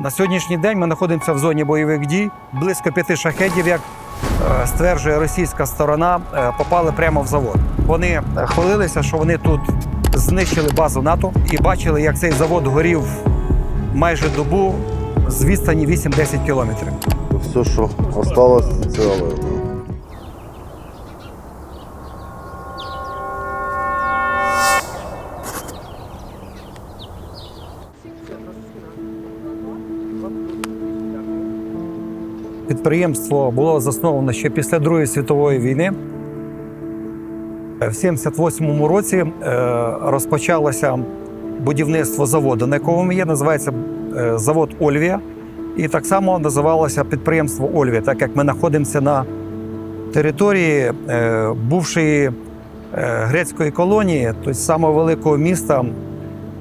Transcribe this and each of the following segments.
На сьогоднішній день ми знаходимося в зоні бойових дій. Близько п'яти шахедів, як е, стверджує російська сторона, е, попали прямо в завод. Вони е, хвалилися, що вони тут знищили базу НАТО і бачили, як цей завод горів майже добу з відстані 8-10 кілометрів. Все, що осталось, це Підприємство було засновано ще після Другої світової війни. В 78-му році е, розпочалося будівництво заводу, на якому є. Називається е, завод Ольвія. І так само називалося підприємство Ольвія, так як ми знаходимося на території е, бувшої е, грецької колонії, тобто самого великого міста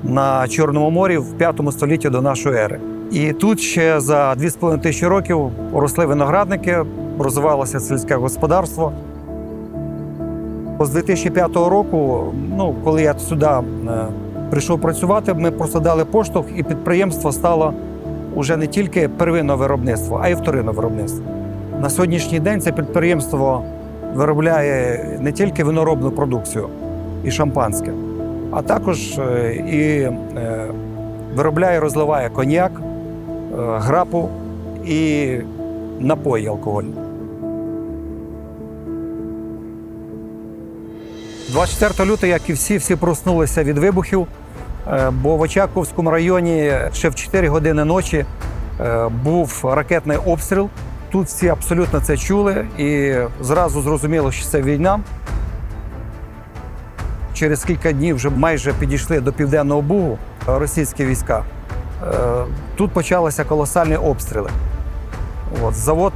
на Чорному морі в 5 столітті до нашої ери. І тут ще за 2,5 тисячі років росли виноградники, розвивалося сільське господарство. З 2005 року, ну, коли я сюди е, прийшов працювати, ми просто дали поштовх, і підприємство стало вже не тільки первинне виробництво, а й вторинне виробництво. На сьогоднішній день це підприємство виробляє не тільки виноробну продукцію і шампанське, а також е, і е, виробляє, розливає коньяк, грапу і напої алкогольні. 24 лютого, як і всі, всі проснулися від вибухів, е, бо в Очаковському районі ще в 4 години ночі е, був ракетний обстріл. Тут всі абсолютно це чули і зразу зрозуміло, що це війна. Через кілька днів вже майже підійшли до Південного Бугу е, російські війська. Е, Тут почалися колосальні обстріли. От, завод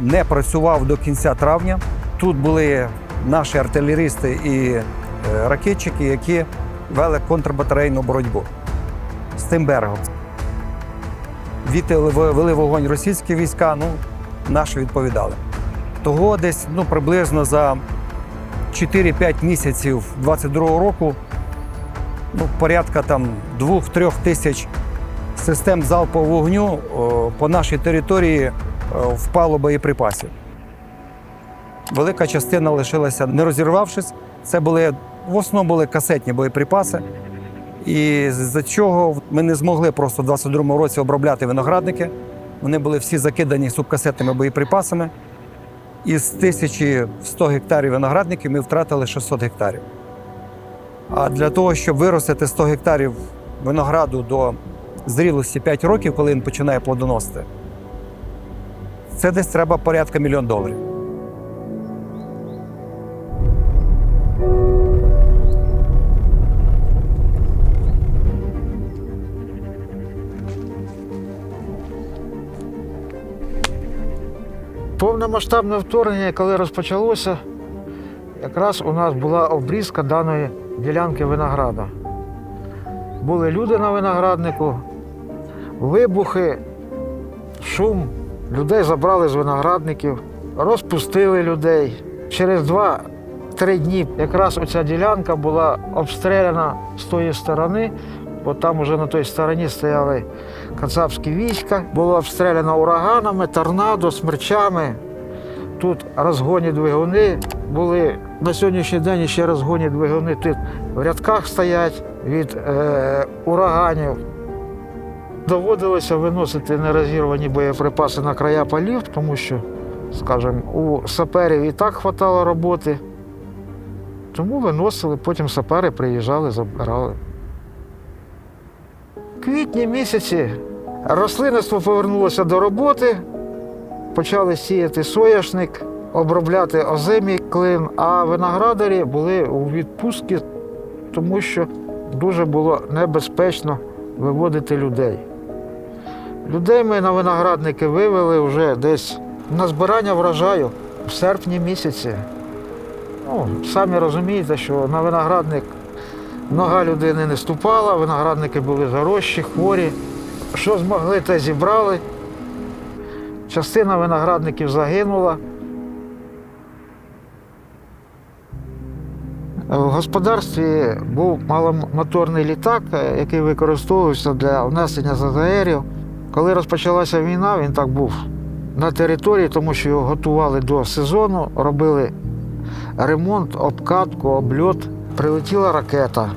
не працював до кінця травня. Тут були наші артилерісти і е, ракетчики, які вели контрбатарейну боротьбу з тим берегом. Відти вели вогонь російські війська, ну, наші відповідали. Того десь ну, приблизно за 4-5 місяців 22-го року ну, порядка там 2-3 тисяч систем залпового вогню о, по нашій території о, впало боєприпасів. Велика частина лишилася не розірвавшись. Це були в основному були касетні боєприпаси. І з-за чого ми не змогли просто в 22-му році обробляти виноградники. Вони були всі закидані субкасетними боєприпасами. Із 1100 гектарів виноградників ми втратили 600 гектарів. А для того, щоб виростити 100 гектарів винограду до зрілості 5 років, коли він починає плодоносити, це десь треба порядка мільйон доларів. Повномасштабне вторгнення, коли розпочалося, якраз у нас була обрізка даної ділянки винограда. Були люди на винограднику, вибухи, шум. Людей забрали з виноградників, розпустили людей. Через два-три дні якраз оця ділянка була обстріляна з тої сторони, бо там уже на той стороні стояли кацапські війська. Було обстріляно ураганами, торнадо, смерчами. Тут розгонні двигуни були. На сьогоднішній день ще розгонні двигуни тут в рядках стоять від е, ураганів. Доводилося виносити нерозірвані боєприпаси на края полів, тому що, скажімо, у саперів і так хватало роботи. Тому виносили, потім сапери приїжджали, забирали. В квітні місяці рослинництво повернулося до роботи, почали сіяти соняшник, обробляти озимий клин, а виноградарі були у відпустці, тому що дуже було небезпечно виводити людей. Людей ми на виноградники вивели вже десь на збирання врожаю в серпні місяці. Ну, самі розумієте, що на виноградник нога людини не ступала, виноградники були зарощі, хворі. Що змогли, те зібрали. Частина виноградників загинула. В господарстві був маломоторний літак, е, який використовувався для внесення ЗЗРів. Коли розпочалася війна, він так був на території, тому що його готували до сезону, робили ремонт, обкатку, обльот. Прилетіла ракета.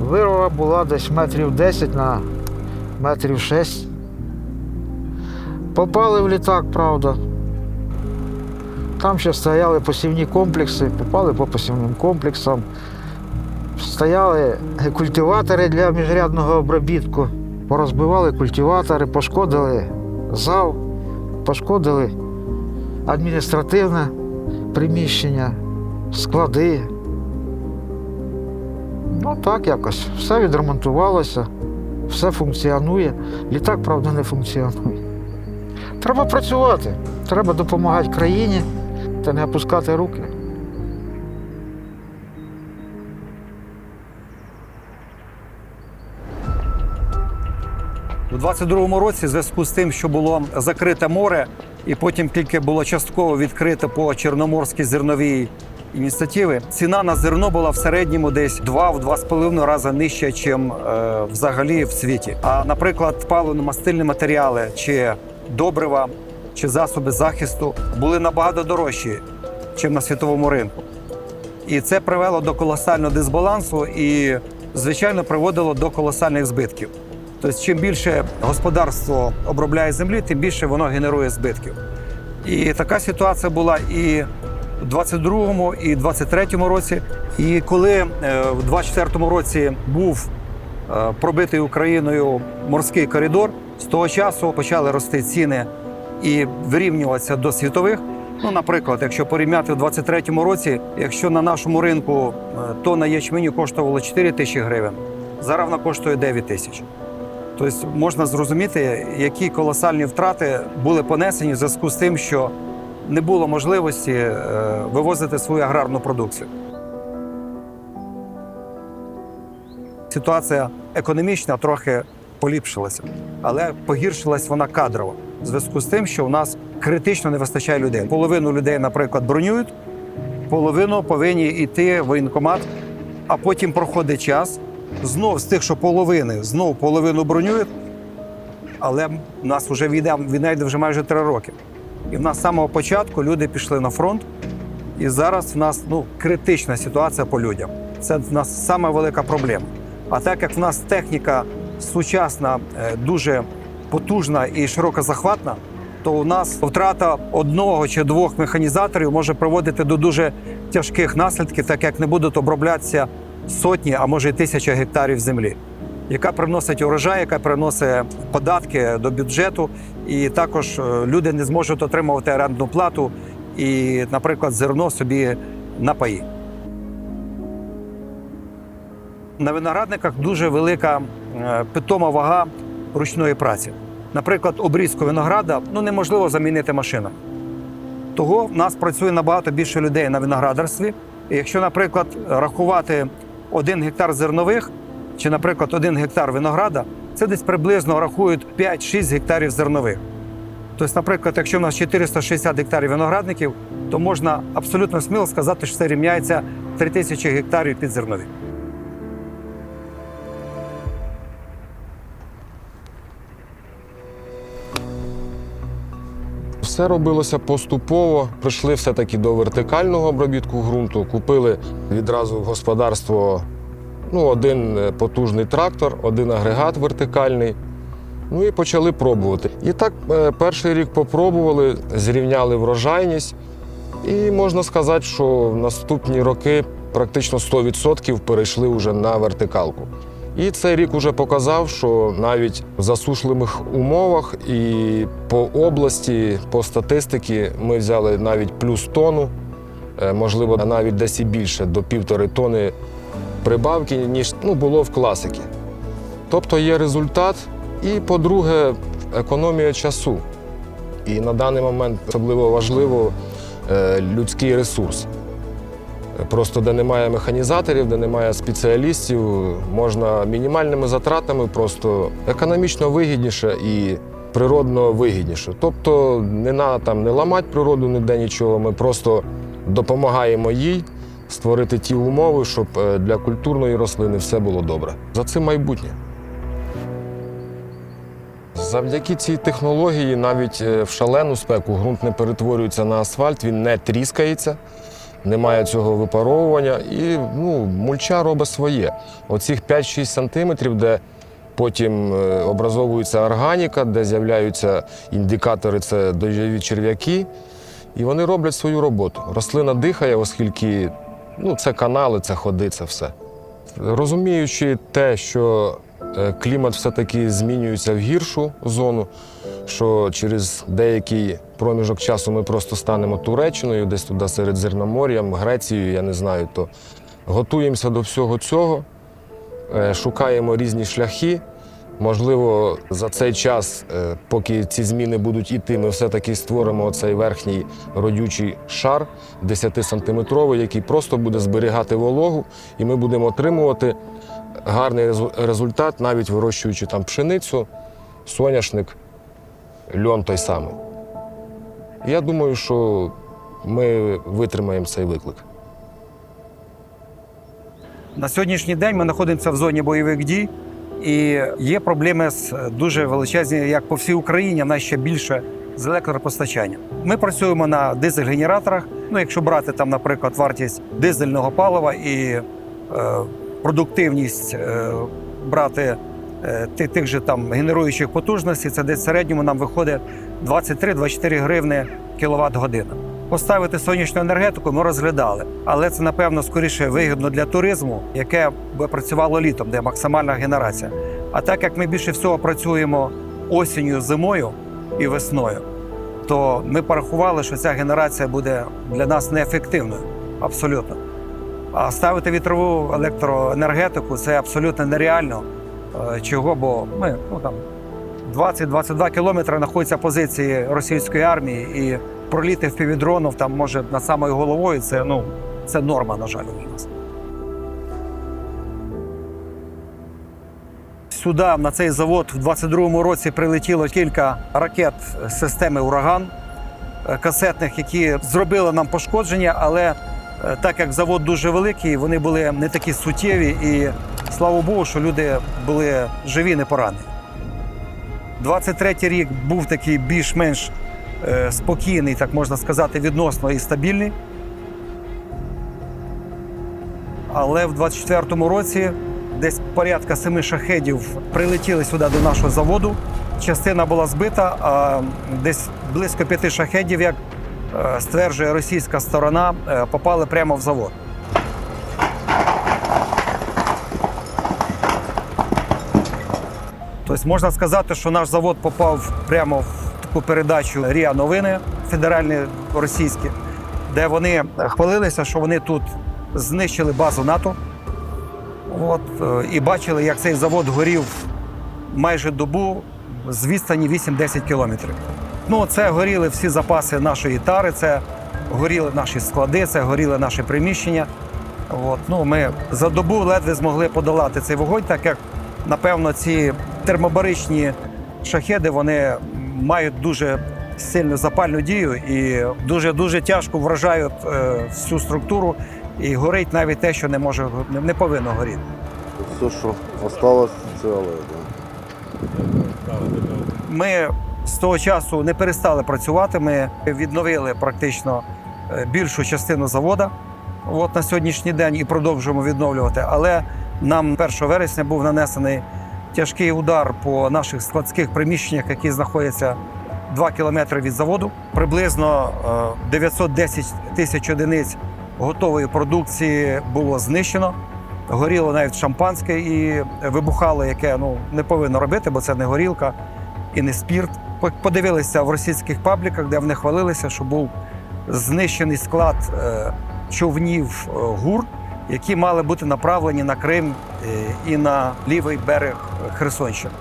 Вирва була десь метрів 10 на метрів 6. Попали в літак, правда. Там ще стояли посівні комплекси, попали по посівним комплексам. Стояли культиватори для міжрядного обробітку. Порозбивали культиватори, пошкодили зал, пошкодили адміністративне приміщення, склади. Ну так якось. Все відремонтувалося, все функціонує. Літак, правда, не функціонує. Треба працювати, треба допомагати країні та не опускати руки. У 22-му році, в зв'язку з тим, що було закрите море, і потім тільки було частково відкрите по Чорноморській зерновій ініціативи, ціна на зерно була в середньому десь 2-2,5 рази нижча, ніж е, взагалі в світі. А, наприклад, паливно-мастильні матеріали чи добрива, чи засоби захисту були набагато дорожчі, ніж на світовому ринку. І це привело до колосального дисбалансу і, звичайно, приводило до колосальних збитків. Тобто, чим більше господарство обробляє землі, тим більше воно генерує збитків. І така ситуація була і в 22-му, і в 23-му році. І коли е, в 24-му році був е, пробитий Україною морський коридор, з того часу почали рости ціни і вирівнюватися до світових. Ну, наприклад, якщо порівняти в 23-му році, якщо на нашому ринку е, тонна ячменю коштувала 4 тисячі гривень, зараз вона коштує 9 тисяч. Тобто можна зрозуміти, які колосальні втрати були понесені в зв'язку з тим, що не було можливості е, вивозити свою аграрну продукцію. Ситуація економічна трохи поліпшилася, але погіршилась вона кадрово в зв'язку з тим, що у нас критично не вистачає людей. Половину людей, наприклад, бронюють, половину повинні йти в воєнкомат, а потім проходить час. Знов з тих, що половини, знов половину бронюють, але в нас вже війна, війна йде вже майже три роки. І в нас з самого початку люди пішли на фронт, і зараз в нас ну, критична ситуація по людям. Це в нас саме велика проблема. А так як в нас техніка сучасна, е, дуже потужна і широкозахватна, то у нас втрата одного чи двох механізаторів може приводити до дуже тяжких наслідків, так як не будуть оброблятися сотні, а може й тисяча гектарів землі, яка приносить урожай, яка приносить податки до бюджету, і також е, люди не зможуть отримувати орендну плату і, наприклад, зерно собі на паї. На виноградниках дуже велика е, питома вага ручної праці. Наприклад, обрізку винограда ну, неможливо замінити машинами. Того в нас працює набагато більше людей на виноградарстві. І якщо, наприклад, рахувати один гектар зернових, чи, наприклад, один гектар винограда, це десь приблизно рахують 5-6 гектарів зернових. Тобто, наприклад, якщо в нас 460 гектарів виноградників, то можна абсолютно сміло сказати, що це рівняється 3000 гектарів під зернові. Все робилося поступово. Прийшли все-таки до вертикального обробітку ґрунту. Купили відразу в господарство ну, один е, потужний трактор, один агрегат вертикальний. Ну і почали пробувати. І так е, перший рік попробували, зрівняли врожайність. І можна сказати, що в наступні роки практично 100% перейшли вже на вертикалку. І цей рік вже показав, що навіть в засушливих умовах і по області, по статистиці, ми взяли навіть плюс тону, е, можливо, навіть десь і більше, до півтори тони прибавки, ніж ну, було в класики. Тобто є результат. І, по-друге, економія часу. І на даний момент особливо важливо е, людський ресурс. Просто де немає механізаторів, де немає спеціалістів, можна мінімальними затратами просто економічно вигідніше і природно вигідніше. Тобто не треба там не ламати природу ніде нічого, ми просто допомагаємо їй створити ті умови, щоб е, для культурної рослини все було добре. За цим майбутнє. Завдяки цій технології навіть е, в шалену спеку ґрунт не перетворюється на асфальт, він не тріскається, немає цього випаровування. І ну, мульча робить своє. Оцих 5-6 сантиметрів, де потім е, образовується органіка, де з'являються індикатори, це дощові черв'яки. І вони роблять свою роботу. Рослина дихає, оскільки ну, це канали, це ходи, це все. Розуміючи те, що е, клімат все-таки змінюється в гіршу зону, що через деякий проміжок часу ми просто станемо Туреччиною, десь туди серед Зерномор'ям, Грецією, я не знаю, то готуємося до всього цього, е, шукаємо різні шляхи. Можливо, за цей час, е, поки ці зміни будуть іти, ми все-таки створимо цей верхній родючий шар 10-сантиметровий, який просто буде зберігати вологу, і ми будемо отримувати гарний результат, навіть вирощуючи там пшеницю, соняшник, льон той самий. Я думаю, що ми витримаємо цей виклик. На сьогоднішній день ми знаходимося в зоні бойових дій, і є проблеми з дуже величезні, як по всій Україні, а ще більше з електропостачанням. Ми працюємо на дизель-генераторах. Ну, якщо брати там, наприклад, вартість дизельного палива і е, продуктивність е, брати ти- тих же там генеруючих потужностей, це десь в середньому нам виходить 23-24 гривни кіловат година. Поставити сонячну енергетику ми розглядали, але це напевно скоріше вигідно для туризму, яке би працювало літом, де максимальна генерація. А так як ми більше всього працюємо осінню, зимою і весною, то ми порахували, що ця генерація буде для нас неефективною абсолютно. А ставити вітрову електроенергетику це абсолютно нереально. Е, Чого? Бо ми ну там 20-22 кілометри знаходяться позиції російської армії, і проліти в півдронів там може над самою головою. Це ну це норма, на жаль, у нас. Сюди на цей завод в 22-му році прилетіло кілька ракет системи Ураган е, касетних, які зробили нам пошкодження, але е, так як завод дуже великий, вони були не такі суттєві, і слава Богу, що люди були живі, не поранені. 23-й рік був такий більш-менш е, спокійний, так можна сказати, відносно і стабільний. Але в 24-му році десь порядка семи шахедів прилетіли сюди до нашого заводу. Частина була збита, а десь близько п'яти шахедів, як е, стверджує російська сторона, е, попали прямо в завод. Тобто можна сказати, що наш завод попав прямо в таку передачу Ріа Новини федеральні російські, де вони хвалилися, що вони тут знищили базу НАТО. От, е, і бачили, як цей завод горів майже добу з відстані 8-10 кілометрів. Ну, це горіли всі запаси нашої тари, це горіли наші склади, це горіли наші приміщення. От, ну, ми за добу ледве змогли подолати цей вогонь, так як, напевно, ці термобаричні шахеди вони мають дуже сильну запальну дію і дуже-дуже тяжко вражають е, всю структуру. І горить навіть те, що не може не- не повинно горіти. Все, що осталось, ціле. Да. Ми з того часу не перестали працювати. Ми відновили практично е, більшу частину завода от на сьогоднішній день і продовжуємо відновлювати. Але нам 1 вересня був нанесений тяжкий удар по наших складських приміщеннях, які знаходяться 2 кілометри від заводу. Приблизно е, 910 тисяч одиниць готової продукції було знищено. Горіло навіть шампанське і вибухало, яке ну не повинно робити, бо це не горілка і не спірт. Подивилися в російських пабліках, де вони хвалилися, що був знищений склад е, човнів е, ГУР, які мали бути направлені на Крим е, і на лівий берег Херсонщини.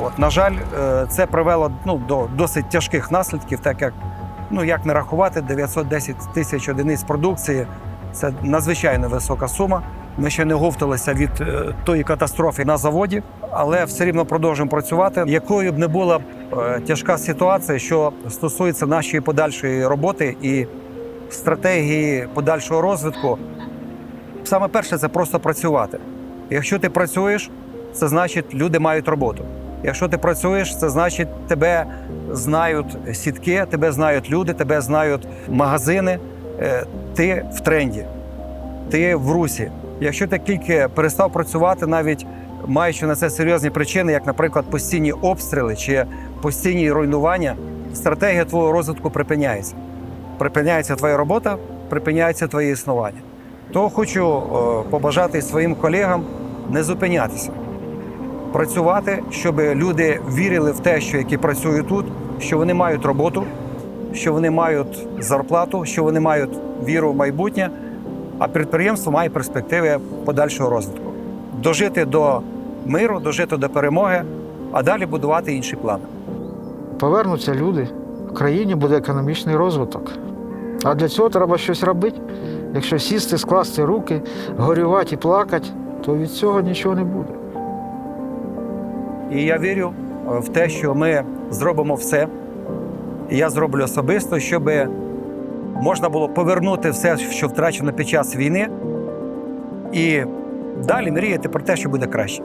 От, на жаль, е, це привело ну, до досить тяжких наслідків, так як ну як не рахувати, 910 тисяч одиниць продукції це надзвичайно висока сума. Ми ще не говталися від е, тої катастрофи на заводі, але все рівно продовжуємо працювати. Якою б не була е, тяжка ситуація, що стосується нашої подальшої роботи і стратегії подальшого розвитку, саме перше це просто працювати. Якщо ти працюєш, це значить люди мають роботу. Якщо ти працюєш, це значить тебе знають сітки, тебе знають люди, тебе знають магазини. Е, Ти в тренді, ти в русі. Якщо ти тільки перестав працювати, навіть маючи на це серйозні причини, як, наприклад, постійні обстріли чи постійні руйнування, стратегія твого розвитку припиняється. Припиняється твоя робота, припиняється твоє існування. То хочу е, побажати своїм колегам не зупинятися, працювати, щоб люди вірили в те, що які працюють тут, що вони мають роботу, що вони мають зарплату, що вони мають віру в майбутнє, а підприємство має перспективи подальшого розвитку. Дожити до миру, дожити до перемоги, а далі будувати інші плани. Повернуться люди, в країні буде економічний розвиток. А для цього треба щось робити. Якщо сісти, скласти руки, горювати і плакати, то від цього нічого не буде. І я вірю е, в те, що ми зробимо все. Я зроблю особисто, щоб можна було повернути все, що втрачено під час війни, і далі мріяти про те, що буде краще.